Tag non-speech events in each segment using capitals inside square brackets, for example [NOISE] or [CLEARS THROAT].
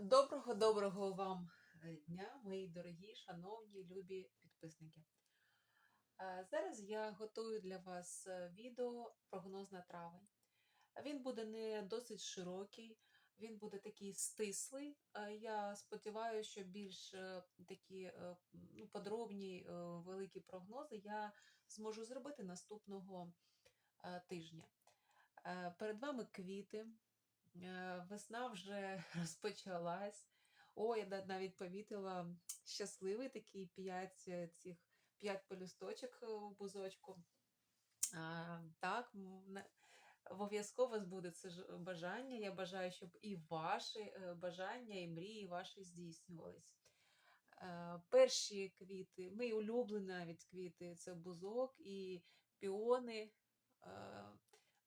Доброго доброго вам е, дня, мої дорогі, шановні, любі підписники. Е, Зараз я готую для вас е, відео прогноз на травень. Він буде не досить широкий, він буде такий стислий. Я сподіваюся, що більш такі ну, подробні великі прогнози я зможу зробити наступного тижня. Перед вами квіти. Е, Весна вже [LAUGHS] розпочалась. О, я навіть помітила щасливий такий п'ять цих п'ять пелюсточок е, у бузочку. А, так, обов'язково збудеться бажання. Я бажаю, щоб і ваші е, бажання, і мрії ваші здійснювались. Е, Перші квіти, мої улюблені навіть квіти це бузок і піони.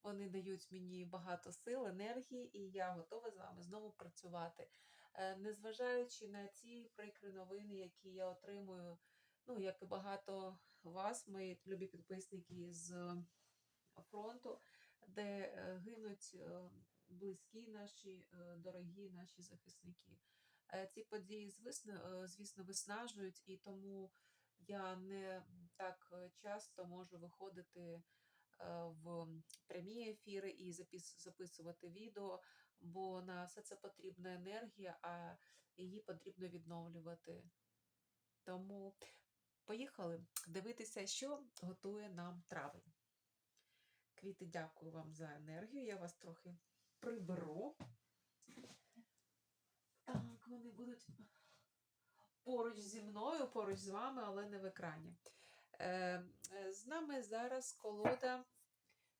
Вони дають мені багато сил, енергії, і я готова з вами знову працювати. Е, Незважаючи на ті прикрі новини, які я отримую, ну, як і багато вас, мої любі підписники з фронту, де е, гинуть е, близькі наші, дорогі наші захисники. Ці події, звісно, звісно, виснажують, і тому я не так часто можу виходити в прямі ефіри і записувати відео, бо на все це потрібна енергія, а її потрібно відновлювати. Тому поїхали дивитися, що готує нам травень. Квіти, дякую вам за енергію. Я вас трохи приберу. Так, вони будуть поруч зі мною, поруч з вами, але не в екрані. Е, з нами зараз колода,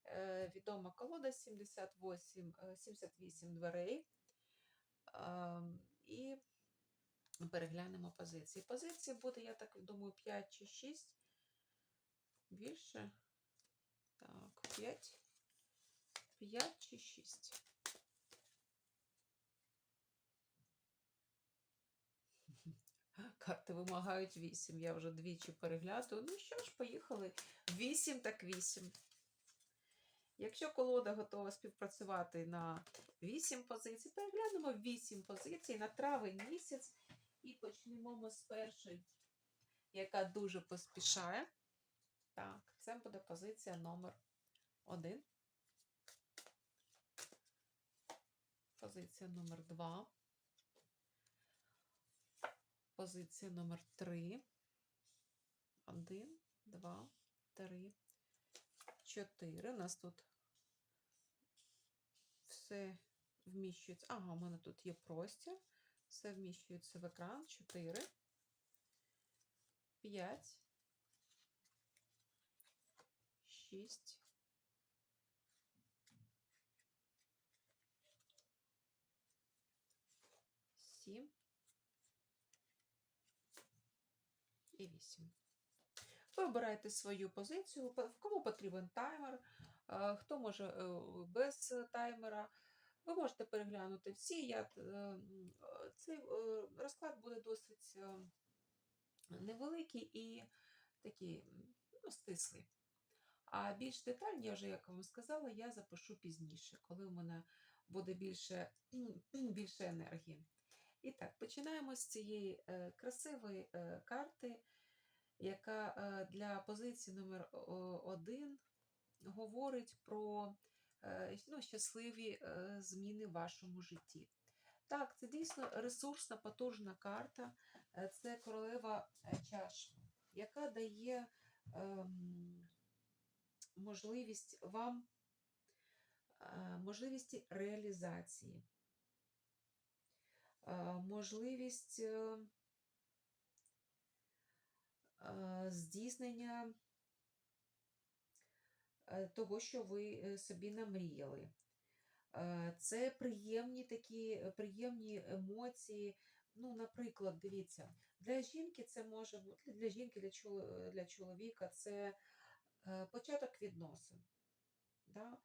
е, відома колода 78, е, 78 дверей. Е, і переглянемо позиції. Позиції буде, я так думаю, 5 чи 6. Більше. Так, 5. 5 чи 6. Карти вимагають 8. Я вже двічі переглядую. Ну що ж, поїхали. 8 так 8. Якщо колода готова співпрацювати на 8 позицій, переглянемо 8 позицій на травень місяць і почнемо ми з першої, яка дуже поспішає. Так, це буде позиція номер 1. Позиція номер 2. Позиція номер 3. 1, 2, 3, 4. У нас тут все вміщується. Ага, у мене тут є простір. Все вміщується в екран. 4, 5, 6, 7 і 8. Ви обираєте свою позицію, по- кому потрібен таймер, е, хто може е, без таймера. Ви можете переглянути всі. Я, е, цей розклад буде досить невеликий і такий ну, стислий. А більш детальні, вже, як вам сказала, я запишу пізніше, коли у мене буде більше, [CLEARS THROAT] більше енергії. І так, починаємо з цієї е, красивої е, карти, яка е, для позиції номер 1 говорить про ну, щасливі зміни в вашому житті. Так, це дійсно ресурсна, потужна карта. Це королева чаш, яка дає можливість вам можливості реалізації, можливість е, здійснення е, того, що ви е, собі намріяли. Це приємні такі приємні емоції. Ну, наприклад, дивіться, для жінки це може бути для жінки, для чоловіка це початок відносин. Да?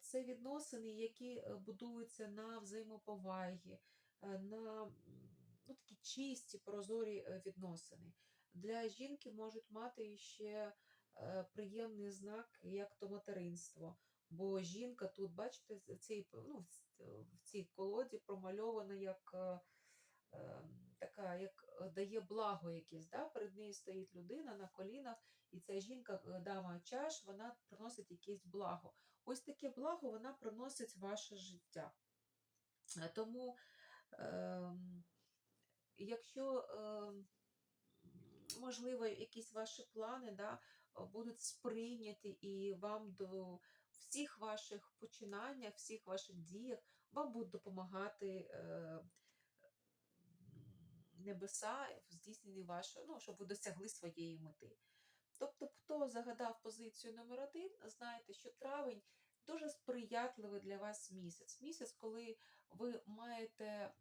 Це відносини, які будуються на взаємоповагі, на ну, такі чисті, прозорі е, відносини. Для жінки можуть мати ще е, приємний знак, як то материнство. Бо жінка тут, бачите, з- цей, ну, в цій колоді промальована як е, е, така, як е, дає благо якесь. Да? Перед нею стоїть людина на колінах, і ця жінка, е, дама чаш, вона приносить якесь благо. Ось таке благо вона приносить в ваше життя. Е, Тому, ем, якщо, ем, можливо, якісь ваші плани да, будуть сприйняті і вам до всіх ваших починаннях, всіх ваших діях вам будуть допомагати е, небеса в здійсненні вашого, ну, щоб ви досягли своєї мети. Тобто, хто загадав позицію номер один, знайте, що травень дуже сприятливий для вас місяць. Місяць, коли ви маєте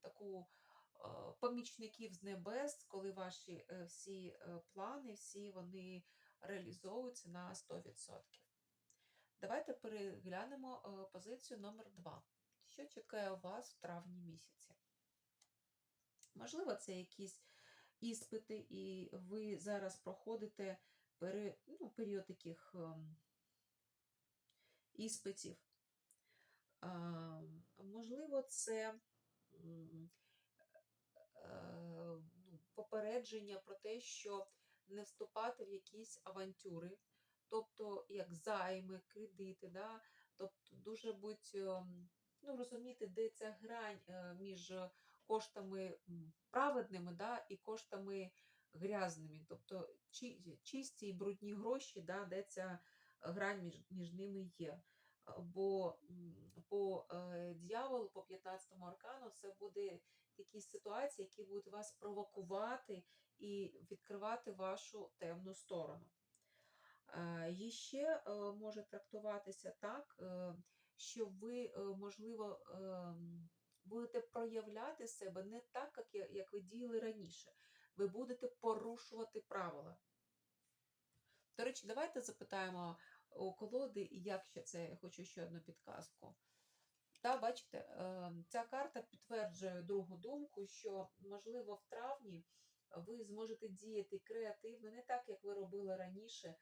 таку е, помічників з небес, коли ваші е, всі е, плани, всі вони реалізовуються на 100%. Давайте переглянемо позицію номер 2. Що чекає вас в травні місяці? Можливо, це якісь іспити, і ви зараз проходите пере, ну, період таких ем, іспитів. Можливо, це е, ну, попередження про те, що не вступати в якісь авантюри, тобто як займи, кредити, да? тобто дуже будь, ем, ну, розуміти, де ця грань е, між коштами праведними да, і коштами грязними, тобто чи- чисті і брудні гроші, да, де ця грань між, між ними є. Бо по е, дьяволу, по 15 аркану, це буде такі ситуації, які будуть вас провокувати і відкривати вашу темну сторону. Е, І ще е, може трактуватися так, що ви, можливо, будете проявляти себе не так, як ви діяли раніше. Ви будете порушувати правила. До речі, давайте запитаємо у колоди, як ще це, я хочу ще одну підказку. Та, бачите, е, ця карта підтверджує другу думку, що, можливо, в травні ви зможете діяти креативно, не так, як ви робили раніше, е,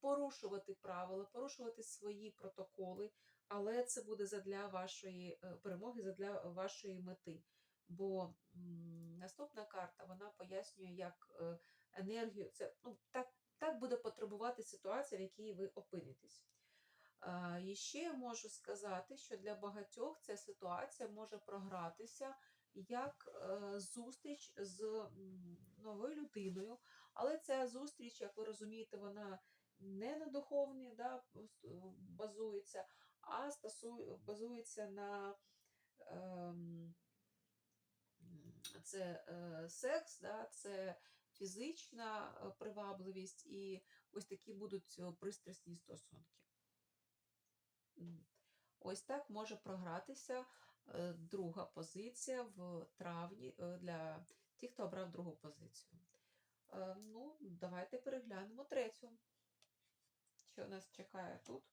порушувати правила, порушувати свої протоколи, але це буде задля вашої е, перемоги, задля вашої мети. Бо наступна карта вона пояснює, як е, енергію, це ну, так, так буде потребувати ситуація, в якій ви опинитесь. І ще я можу сказати, що для багатьох ця ситуація може програтися як е, зустріч з новою людиною, але ця зустріч, як ви розумієте, вона не на духовній да, базується, а базується на ем, це е, секс, да, це фізична е, привабливість і ось такі будуть е, пристрасні стосунки. Ось так може програтися е, друга позиція в травні для тих, хто обрав другу позицію. Ну, давайте переглянемо третю. Що нас чекає тут?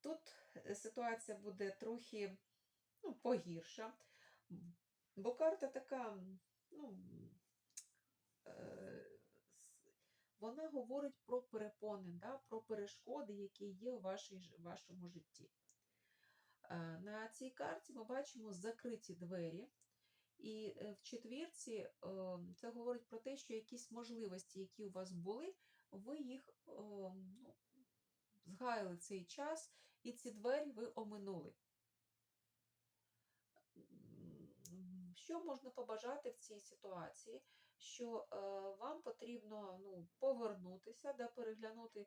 Тут ситуація буде трохи ну, погірша, бо карта така, ну, е, вона говорить про перепони, да, про перешкоди, які є у вашій, вашому житті. Е, На цій карті ми бачимо закриті двері, і е, в четвірці е, це говорить про те, що якісь можливості, які у вас були, ви їх е, ну, згаяли цей час, і ці двері ви оминули. М, Що можна побажати в цій ситуації? Що е, вам потрібно ну, повернутися, да, переглянути.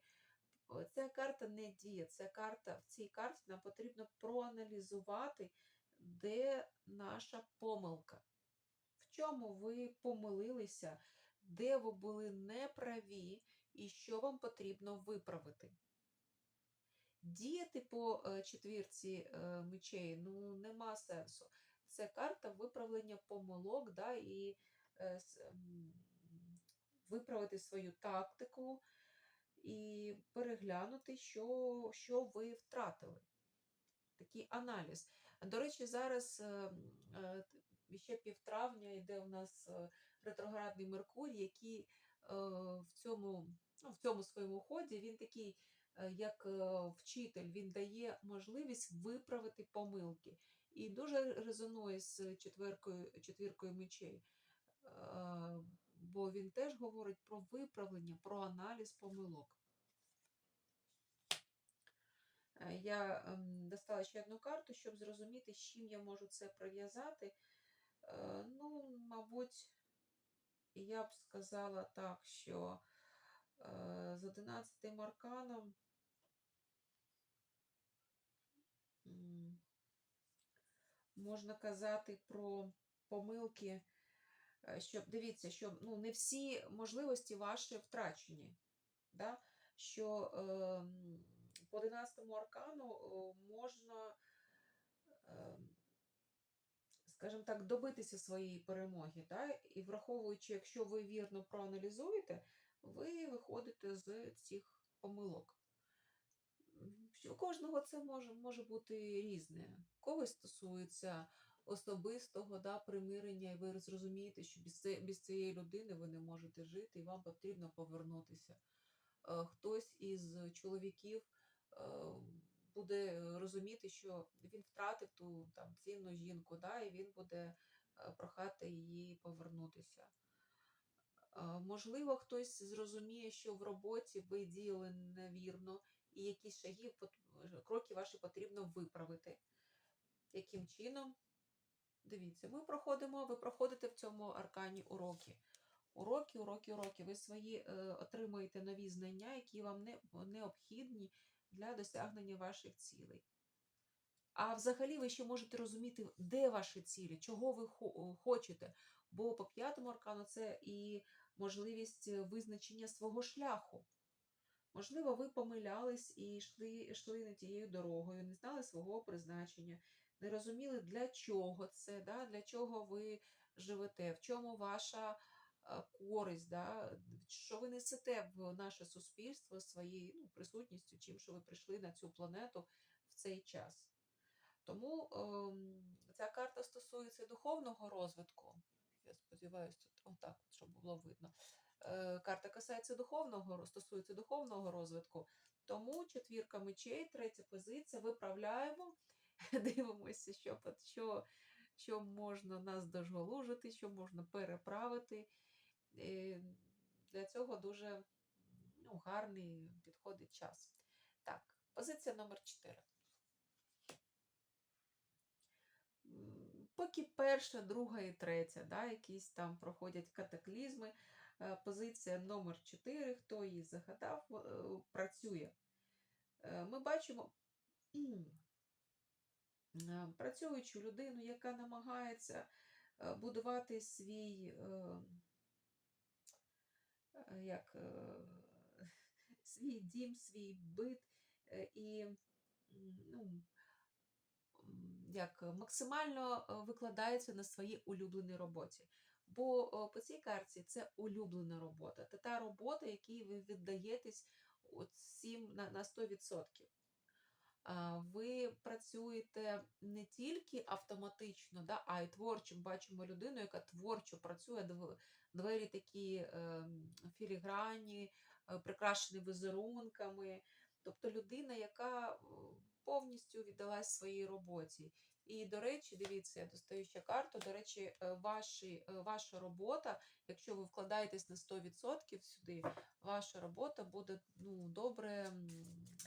Ця карта не діє, ця карта, в цій карті нам потрібно проаналізувати, де наша помилка, в чому ви помилилися, де ви були неправі і що вам потрібно виправити. Діяти по е, четвірці е, мечей ну, нема сенсу. Це карта виправлення помилок, да, і е, с- м, виправити свою тактику і переглянути, що, що ви втратили. Такий аналіз. До речі, зараз е, е, ще півтравня йде у нас е, ретроградний Меркурій, який е, в цьому ну, в цьому своєму ході він такий, е, як е, вчитель, він дає можливість виправити помилки. І дуже резонує з четвіркою, четвіркою мечей, е, бо він теж говорить про виправлення, про аналіз помилок. Е, Я ем, достала ще одну карту, щоб зрозуміти, з чим я можу це прив'язати. Е, Ну, мабуть, я б сказала так, що з 11 арканом можна казати про помилки, е, щоб дивіться, що ну, не всі можливості ваші втрачені. Да? Що ем, по 11 аркану можна, ем, скажімо так, добитися своєї перемоги. Да? І враховуючи, якщо ви вірно проаналізуєте, ви виходите з цих помилок. У кожного це може, може бути різне. Когось стосується особистого да, примирення, і ви зрозумієте, що без, це- без цієї людини ви не можете жити, і вам потрібно повернутися. Е, Хтось із чоловіків е, буде розуміти, що він втратив ту там, цінну жінку, да, і він буде е, прохати її повернутися. Можливо, хтось зрозуміє, що в роботі ви діяли невірно, і якісь шаги, кроки ваші потрібно виправити. Яким чином? Дивіться, ми проходимо, ви проходите в цьому аркані уроки. Уроки, уроки, уроки. Ви свої е, отримуєте нові знання, які вам не, необхідні для досягнення ваших цілей. А взагалі ви ще можете розуміти, де ваші цілі, чого ви хочете. Бо по п'ятому аркану це і можливість е, визначення свого шляху. Можливо, ви помилялись і йшли, йшли не тією дорогою, не знали свого призначення, не розуміли, для чого це, да? для чого ви живете, в чому ваша е, користь, да? що ви несете в наше суспільство своєю ну, присутністю, чим що ви прийшли на цю планету в цей час. Тому ем, ця карта стосується духовного розвитку. Я сподіваюся, тут отак, щоб було видно. Е, карта касається духовного, стосується духовного розвитку. Тому четвірка мечей, третя позиція, виправляємо, [LAUGHS] дивимося, що, що, що можна нас дожголужити, що можна переправити. Е, Для цього дуже ну, гарний підходить час. Так, позиція номер 4. Поки перша, друга і третя, да, якісь там проходять катаклізми. Е, Позиція номер 4, хто її загадав, е, працює. Е, Ми бачимо [CLEARS THROAT] працюючу людину, яка намагається будувати свій як, [LAUGHS] свій дім, свій бит і ну, як максимально викладається на своїй улюбленій роботі. Бо по цій карті це улюблена робота. Це та робота, якій ви віддаєтесь всім на, на 100%. Ви працюєте не тільки автоматично, да, а й творчо. Бачимо людину, яка творчо працює, дв- двері такі е, філігранні, е, прикрашені візерунками. Тобто людина, яка е, повністю віддалась своїй роботі. І, до речі, дивіться, я достаю ще карту. До речі, е, ваші, е, ваша робота, якщо ви вкладаєтесь на 100% сюди, ваша робота буде ну, добре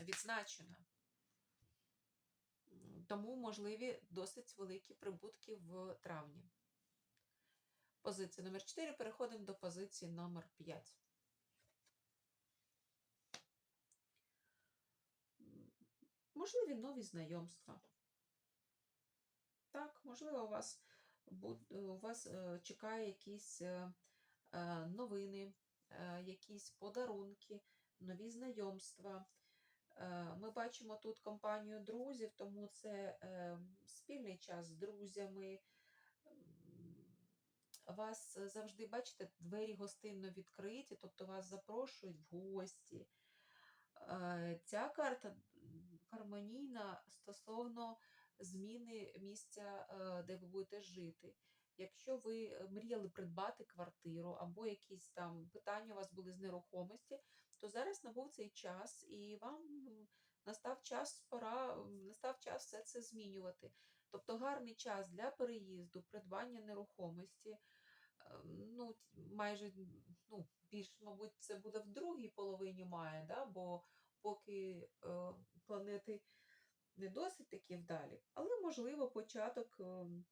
відзначена. Тому можливі досить великі прибутки в травні. Позиція номер 4. Переходимо до позиції номер 5. Можливі нові знайомства. Так, можливо, у вас, у вас е, чекає якісь е, е, новини, е, якісь подарунки, нові знайомства. Е, Ми бачимо тут компанію друзів, тому це е, спільний час з друзями. Вас е, завжди, бачите, двері гостинно відкриті, тобто вас запрошують в гості. Е, Ця карта гармонійна стосовно зміни місця, е, де ви будете жити. Якщо ви е, мріяли придбати квартиру або якісь там питання у вас були з нерухомості, то зараз набув цей час, і вам настав час, пора, настав час все це змінювати. Тобто гарний час для переїзду, придбання нерухомості. Е, Ну, майже ну, більш, мабуть, це буде в другій половині мая, да? бо поки е, планети не досить такі вдалі, але можливо початок, ем,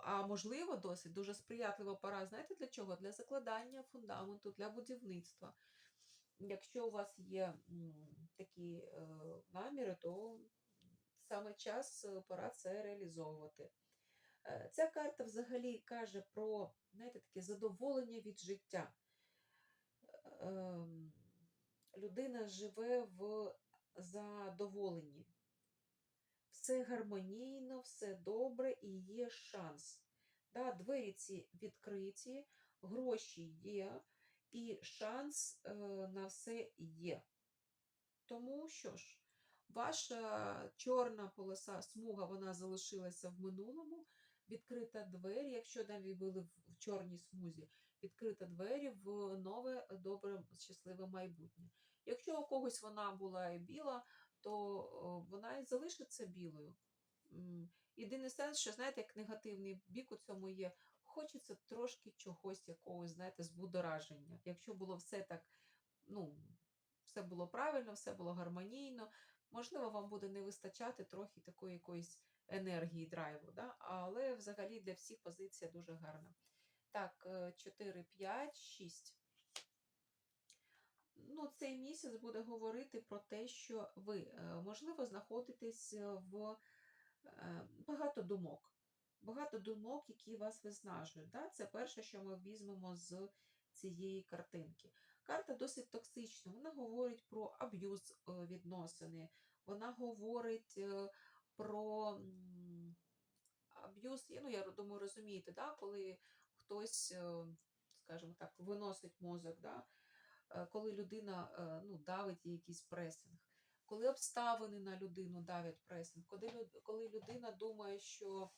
а, можливо, досить дуже сприятлива пора. Знаєте для чого? Для закладання фундаменту, для будівництва. Якщо у вас є такі е, наміри, то саме час е, пора це реалізовувати. Е, Ця карта взагалі каже про знаєте, таке задоволення від життя. Ем, Людина живе в задоволенні. Все гармонійно, все добре і є шанс. Да, двері ці відкриті, гроші є, і шанс е, на все є. Тому що ж, ваша чорна полоса смуга вона залишилася в минулому, відкрита двері, якщо навіть були в чорній смузі, відкрита двері в нове, добре, щасливе майбутнє. Якщо у когось вона була і біла, то вона і залишиться білою. Єдиний сенс, що знаєте, як негативний бік у цьому є, хочеться трошки чогось, якогось, знаєте, збудораження. Якщо було все так, ну, все було правильно, все було гармонійно, можливо, вам буде не вистачати трохи такої якоїсь енергії, драйву, да? але взагалі для всіх позиція дуже гарна. Так, е, 4, 5, 6. Ну, цей місяць буде говорити про те, що ви, е, можливо, знаходитесь в е, багато думок. Багато думок, які вас виснажують. Да? Це перше, що ми візьмемо з цієї картинки. Карта досить токсична. Вона говорить про аб'юз е, відносини, вона говорить про аб'юз, ну, я думаю, розумієте, да? коли хтось, скажімо так, виносить мозок, да? Е, коли людина е, ну, давить якийсь пресинг, коли обставини на людину давлять пресинг, коли, людина думає, що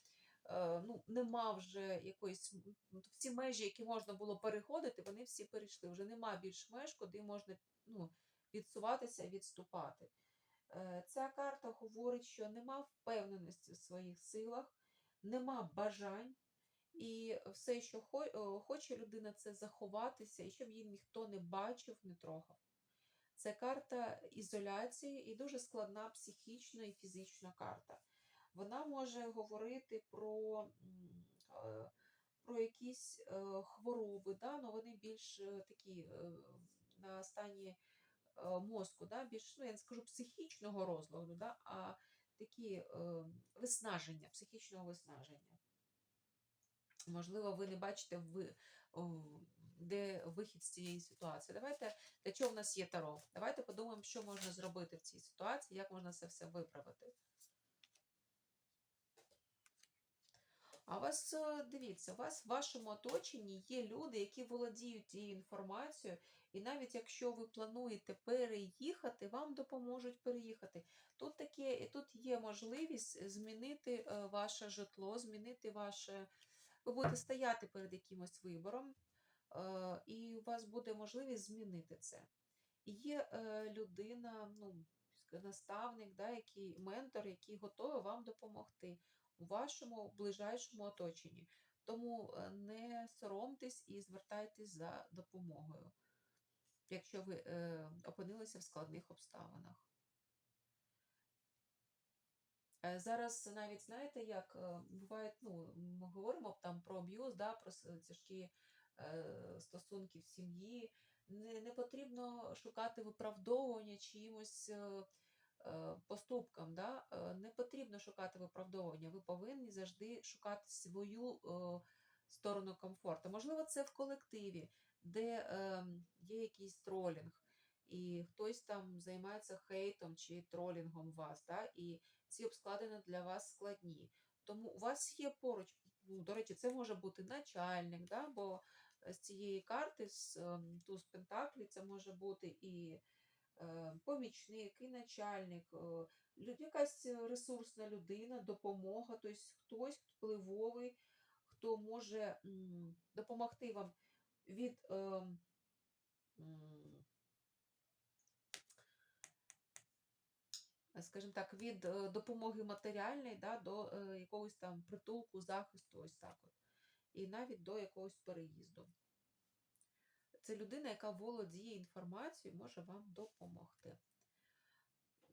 е, ну, нема вже якоїсь м, всі межі, які можна було переходити, вони всі перейшли. Вже нема більш меж, куди можна ну, відсуватися, відступати. Е, Ця карта говорить, що нема впевненості в своїх силах, нема бажань, і все, що е, хоче людина, це заховатися, і щоб її ніхто не бачив, не трогав. Це карта ізоляції і дуже складна психічна і фізична карта. Вона може говорити про, е, про якісь е, хвороби, да? але вони більш такі на стані мозку, да? більш, ну, я не скажу психічного розладу, да? а такі виснаження, психічного виснаження. Можливо, ви не бачите, ви, де вихід з цієї ситуації. Давайте, для чого в нас є таро? Давайте подумаємо, що можна зробити в цій ситуації, як можна це все виправити. А вас, е, дивіться, у вас в вашому оточенні є люди, які володіють цією інформацією, і навіть якщо ви плануєте переїхати, вам допоможуть переїхати. Тут таке, тут є можливість змінити е, ваше житло, змінити ваше. Ви будете стояти перед якимось вибором, е, і у вас буде можливість змінити це. Є е, людина, ну, наставник, да, який, ментор, який готовий вам допомогти у вашому ближайшому оточенні. Тому е, не соромтесь і звертайтесь за допомогою, якщо ви опинилися в складних обставинах. Е, Зараз навіть знаєте, як е, бувають, ну, ми говоримо там про аб'юз, да, про тяжкі е, стосунки в сім'ї. Не, не потрібно шукати виправдовування чиїмось поступкам. Да? Не потрібно шукати виправдовування. Ви повинні завжди шукати свою сторону комфорту. Можливо, це в колективі, де е, є якийсь тролінг, і хтось там займається хейтом чи тролінгом вас. Да? І ці обскладини для вас складні. Тому у вас є поруч, ну, до речі, це може бути начальник, да? бо з цієї карти, з ем, туз Пентаклі, це може бути і е, помічник, і начальник, е, якась ресурсна людина, допомога, тобто хтось впливовий, хто може м, допомогти вам від. ем, м, е, скажімо так, від е, допомоги матеріальної да, до е, якогось там притулку, захисту, ось так от. І навіть до якогось переїзду. Це людина, яка володіє інформацією, може вам допомогти.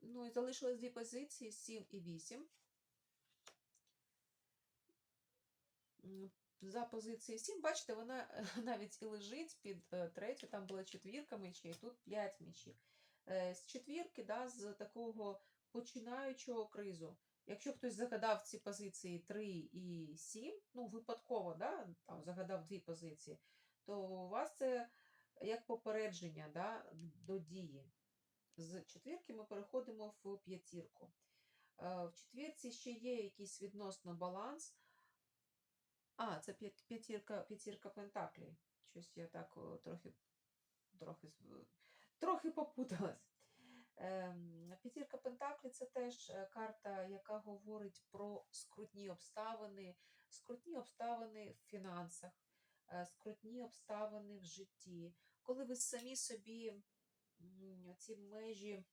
Ну і залишилось дві позиції 7 і 8. За позицією 7, бачите, вона е, [LAUGHS] навіть і лежить під е, третю, там була четвірка мечей, тут 5 мечів. Е, З четвірки, да, з такого починаючого кризу. Якщо хтось загадав ці позиції 3 і 7, ну, випадково, да, там загадав дві позиції, то у вас це як попередження да, до дії. З четвірки ми переходимо в п'ятірку. Е, В четвірці ще є якийсь відносно баланс. А, це п'ятірка, п'ятірка пентаклей. Щось я так трохи, трохи, трохи попуталась. Ем, П'ятірка Пентаклі це теж е, карта, яка говорить про скрутні обставини, скрутні обставини в фінансах, е, скрутні обставини в житті. Коли ви самі собі ці межі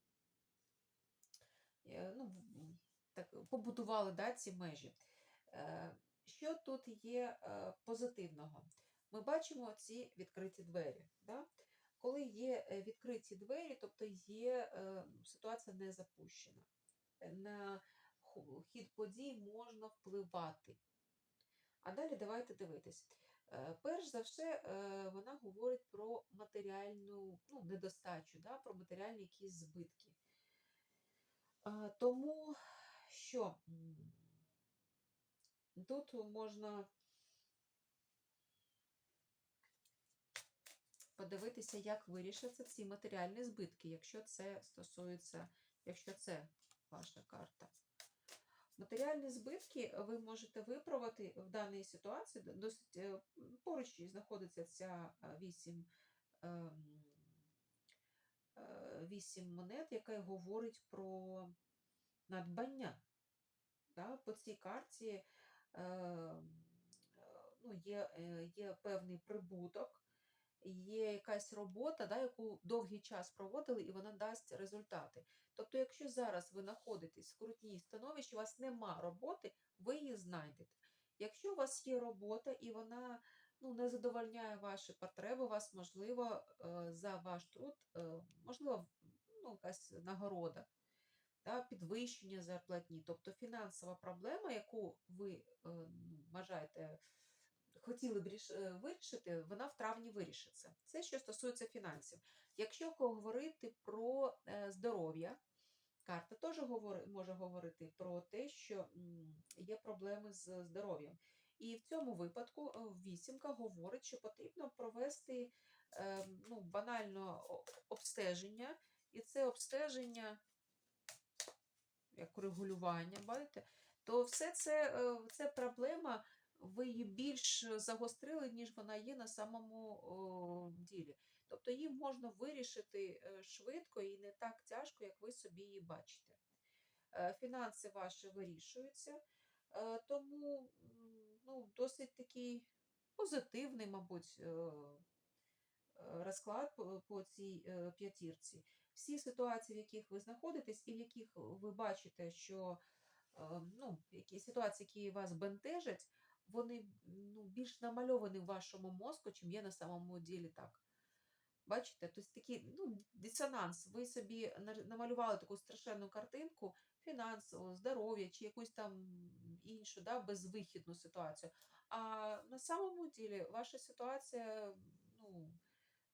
е, ну, так, побудували да, ці межі. Що тут є позитивного? Ми бачимо ці відкриті двері. Да? Коли є е, відкриті двері, тобто є е, ситуація не запущена. Е, На хід подій можна впливати. А далі давайте дивитись. Перш за все, вона говорить про матеріальну ну, недостачу, да? про матеріальні якісь збитки. Тому що тут можна подивитися, як вирішаться ці матеріальні збитки, якщо це стосується, якщо це ваша карта. Матеріальні збитки ви можете виправити в даній ситуації. Досить е, поруч знаходиться ця е, вісім, ем, е, вісім монет, яка говорить про надбання. Да? По цій карті е, е, ну, є, є певний прибуток, є якась робота, да, яку довгий час проводили, і вона дасть результати. Тобто, якщо зараз ви знаходитесь в скрутній становищі, у вас нема роботи, ви її знайдете. Якщо у вас є робота і вона ну, не задовольняє ваші потреби, у вас, можливо, е, за ваш труд, е, можливо, ну, якась нагорода, да, підвищення зарплатні. Тобто фінансова проблема, яку ви е, ну, вважаєте, хотіли б е, вирішити, вона в травні вирішиться. Це що стосується фінансів. Якщо говорити про е, здоров'я, карта теж може говорити про те, що є проблеми з здоров'ям. І в цьому випадку е, вісімка говорить, що потрібно провести ну, банально обстеження, і це обстеження як регулювання, бачите, то все це, це проблема, ви її більш загострили, ніж вона є на самому ділі. Тобто її можна вирішити е, швидко і не так тяжко, як ви собі її бачите. Е, Фінанси ваші вирішуються, е, тому ну, досить такий позитивний, мабуть, розклад по, цій п'ятірці. Всі ситуації, в яких ви знаходитесь, і в яких ви бачите, що ну, які ситуації, які вас бентежать, вони ну, більш намальовані в вашому мозку, чим є на самому ділі так. Бачите, тобто такий ну, дисонанс. Ви собі намалювали таку страшенну картинку фінансову, здоров'я чи якусь там іншу, да, безвихідну ситуацію. А на самому ділі ваша ситуація ну,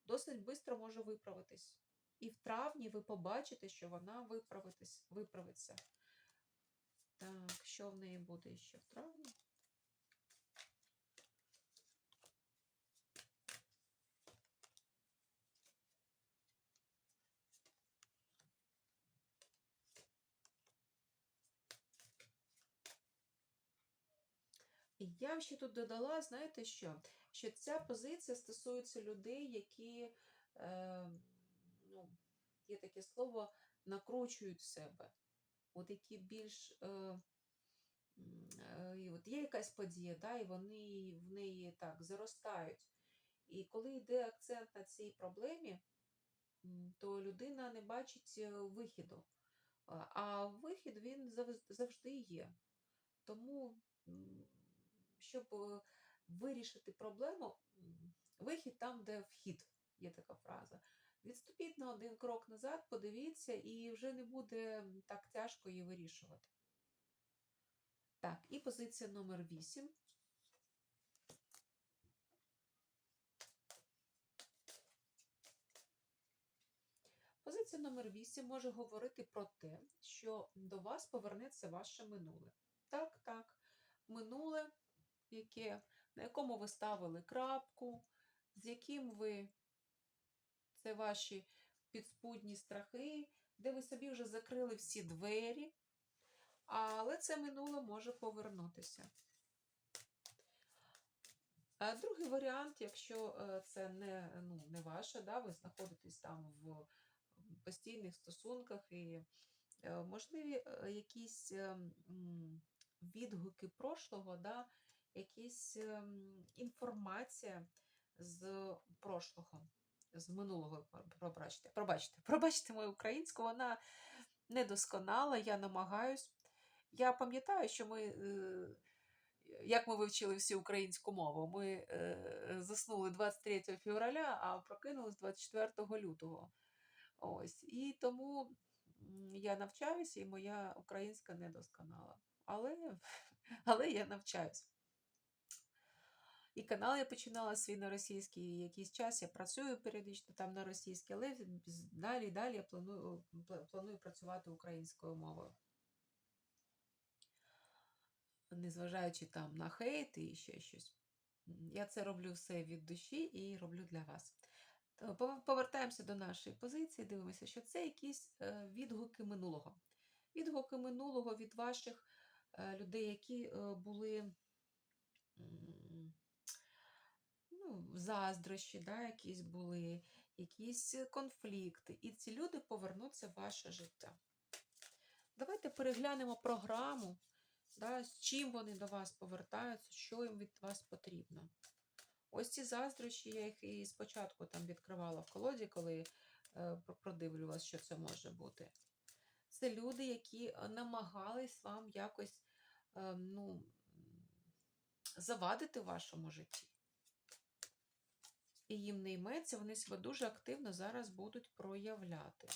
досить швидко може виправитись. І в травні ви побачите, що вона виправитись, виправиться. Так, що в неї буде ще в травні? Я ще тут додала, знаєте що? Що ця позиція стосується людей, які, е, ну, є таке слово, накручують себе. От які більш. Е, е, і от є якась подія, да, і вони в неї так заростають. І коли йде акцент на цій проблемі, то людина не бачить е, вихіду. А вихід він завжди є. Тому, щоб е, вирішити проблему, вихід там, де вхід, є така фраза. Відступіть на один крок назад, подивіться, і вже не буде так тяжко її вирішувати. Так, і позиція номер 8. Позиція номер 8 може говорити про те, що до вас повернеться ваше минуле. Так, так, минуле, яке, на якому ви ставили крапку, з яким ви це ваші підспудні страхи, де ви собі вже закрили всі двері, але це минуле може повернутися. Другий варіант, якщо е, це не, ну, не ваше, да, ви знаходитесь там в постійних стосунках і е, можливі е, якісь е, відгуки прошлого, да, якісь е, інформація з прошлого, з минулого, пробачте, пробачте, [LAUGHS] пробачте мою українську, вона недосконала, я намагаюсь. Я пам'ятаю, що ми, е, як ми вивчили всі українську мову, ми е, заснули 23 февраля, а прокинулись 24 лютого. Ось. І тому я навчаюся, і моя українська недосконала. Але, [LAUGHS] але я навчаюсь. І канал я починала свій на російський якийсь час. Я працюю періодично там на російській, але далі далі я планую, планую працювати українською мовою. Незважаючи там на хейт і ще щось. Я це роблю все від душі і роблю для вас. Повертаємося до нашої позиції, дивимося, що це якісь е, відгуки минулого. Відгуки минулого від ваших е, людей, які е, були ну, заздрощі, да, якісь були, якісь конфлікти. І ці люди повернуться в ваше життя. Давайте переглянемо програму, да, з чим вони до вас повертаються, що їм від вас потрібно. Ось ці заздрощі, я їх і спочатку там відкривала в колоді, коли е, про- продивлювалась, що це може бути. Це люди, які е, намагались вам якось е, ну, завадити в вашому житті. І їм не йметься, вони себе дуже активно зараз будуть проявляти.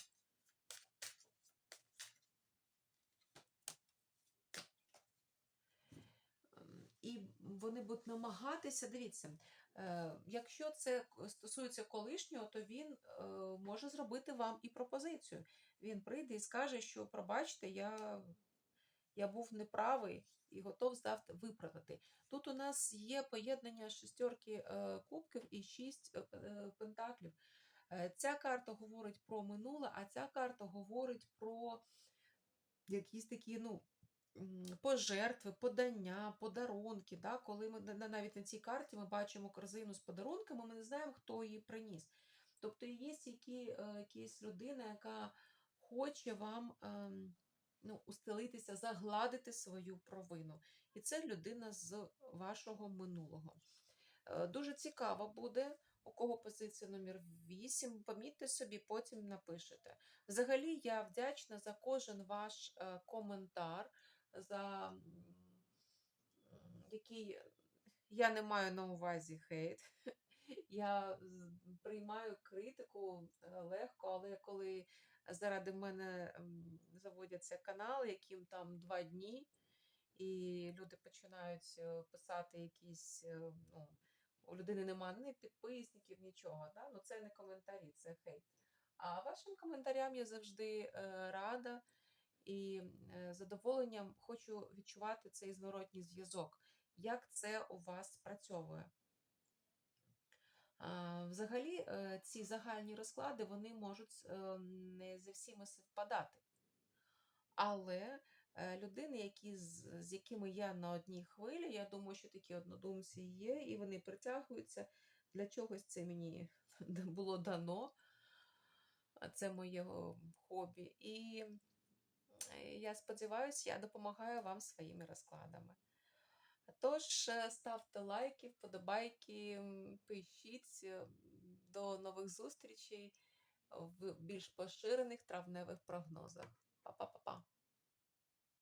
Ем, І вони будуть намагатися, дивіться, е, якщо це стосується колишнього, то він е, може зробити вам і пропозицію. Він прийде і скаже, що пробачте, я, я був неправий і готов завтра виправити. Тут у нас є поєднання шестерки е, кубків і шість е, е, пентаклів. Ця карта говорить про минуле, а ця карта говорить про якісь такі, ну, пожертви, подання, подарунки. Да? Коли ми на- на- навіть на цій карті ми бачимо корзину з подарунками, ми не знаємо, хто її приніс. Тобто є які, якась людина, яка хоче вам ем, ну, устелитися, загладити свою провину. І це людина з вашого минулого. Е, Дуже цікаво буде, у кого позиція номер 8. Помітьте собі, потім напишете. Взагалі, я вдячна за кожен ваш е, коментар, за який я не маю на увазі хейт. [LAUGHS] Я приймаю критику е, легко, але коли заради мене заводяться канали, яким там два дні, і люди починають е, писати якісь, е, ну, у людини немає ні підписників, нічого. Да? Ну, це не коментарі, це хейт. А вашим коментарям я завжди е, рада і задоволенням хочу відчувати цей зворотній зв'язок, як це у вас спрацьовує. Взагалі, е, ці загальні розклади вони можуть е, не зі всіма співпадати. Але е, людини, які, з, якими я на одній хвилі, я думаю, що такі однодумці є, і вони притягуються. Для чогось це мені [LAUGHS] було дано, це моє хобі. І я сподіваюся, я допомагаю вам своїми розкладами. Тож е, ставте лайки, вподобайки, пишіть е, до нових зустрічей в більш поширених травневих прогнозах. Па-па-па-па.